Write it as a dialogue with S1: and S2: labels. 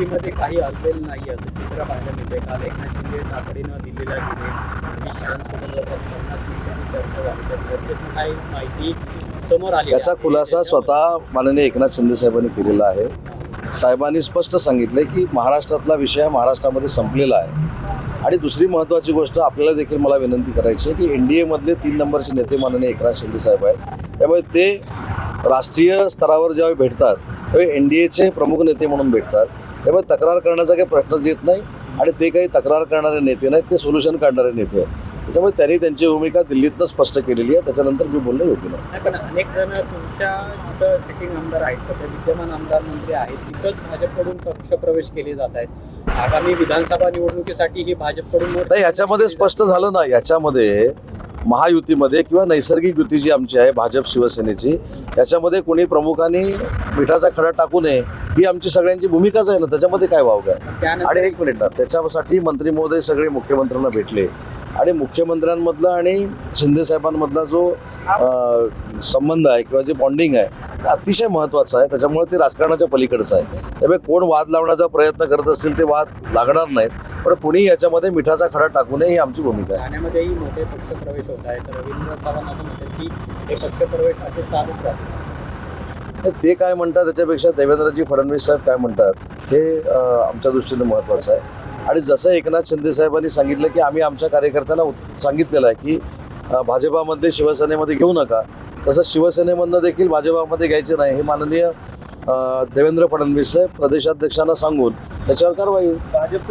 S1: मध्ये काही हलवेल नाही असं चित्र पाहायला मिळते काल एकनाथ शिंदे तातडीनं दिल्लीला गेले. विश्रांतसोबत पन्नास मिनिटांनी चर्चा झाली. त्या चर्चेतून काही माहिती समोर आली.
S2: याचा खुलासा स्वतः माननीय एकनाथ शिंदे साहेबांनी केलेला आहे. साहेबांनी स्पष्ट सांगितले की महाराष्ट्रातला विषय महाराष्ट्रामध्ये संपलेला आहे. आणि दुसरी महत्त्वाची गोष्ट आपल्याला देखील मला विनंती करायची आहे की एन डी एमधले तीन नंबरचे नेते माननीय एकनाथ शिंदे साहेब आहेत. त्यामुळे ते राष्ट्रीय स्तरावर ज्यावेळी भेटतात त्यावेळी एन डी एचे प्रमुख नेते म्हणून भेटतात. त्यामुळे तक्रार करण्याचा काही प्रश्नच येत नाही आणि ते काही तक्रार करणारे नेते नाहीत ते सोल्युशन काढणारे नेते आहेत. त्याच्यामुळे त्यांनी त्यांची भूमिका दिल्लीतनं स्पष्ट केलेली आहे त्याच्यानंतर मी बोलणं योग्य नाही.
S1: पण अनेक जण तुमच्या जिथं सिटिंग आमदार आहेत सध्या विद्यमान आमदार मंत्री आहेत तिथंच भाजपकडून पक्षप्रवेश केले जात आहेत. आगामी विधानसभा निवडणुकीसाठी ही भाजपकडून
S2: याच्यामध्ये स्पष्ट झालं ना याच्यामध्ये महायुतीमध्ये किंवा नैसर्गिक युती जी आमची आहे भाजप शिवसेनेची याच्यामध्ये कोणी प्रमुखांनी मिठाचा खडा टाकू नये ही आमची सगळ्यांची भूमिकाच आहे ना? त्याच्यामध्ये काय वाव काय? आणि एक मिनिट ना त्याच्यासाठी मंत्री महोदय सगळे मुख्यमंत्र्यांना भेटले. आणि मुख्यमंत्र्यांमधला आणि शिंदे साहेबांमधला जो संबंध आहे किंवा जे बॉन्डिंग आहे ते अतिशय महत्त्वाचं आहे. त्याच्यामुळे ते राजकारणाच्या पलीकडचं आहे. त्यामुळे कोण वाद लावण्याचा प्रयत्न करत असतील ते वाद लागणार नाहीत. पण कुणी याच्यामध्ये मिठाचा खडा टाकू नये ही आमची भूमिका आहे.
S1: ठाण्यामध्येही मोठे पक्षप्रवेश होत आहेत. रवींद्र चव्हाण असं म्हणतात की हे पक्षप्रवेश असे चालूच राहतील
S2: आणि ते काय म्हणतात त्याच्यापेक्षा देवेंद्रजी फडणवीस साहेब काय म्हणतात हे आमच्या दृष्टीने महत्त्वाचं आहे. आणि जसं एकनाथ शिंदे साहेबांनी सांगितलं की आम्ही आमच्या कार्यकर्त्यांना सांगितलेलं आहे की अं, भाजपामधले शिवसेनेमध्ये घेऊ नका. तसं शिवसेनेमधनं देखील भाजपामध्ये घ्यायचे नाही हे माननीय देवेंद्र फडणवीस साहेब प्रदेशाध्यक्षांना सांगून त्याच्यावर कारवाई.
S1: भाजप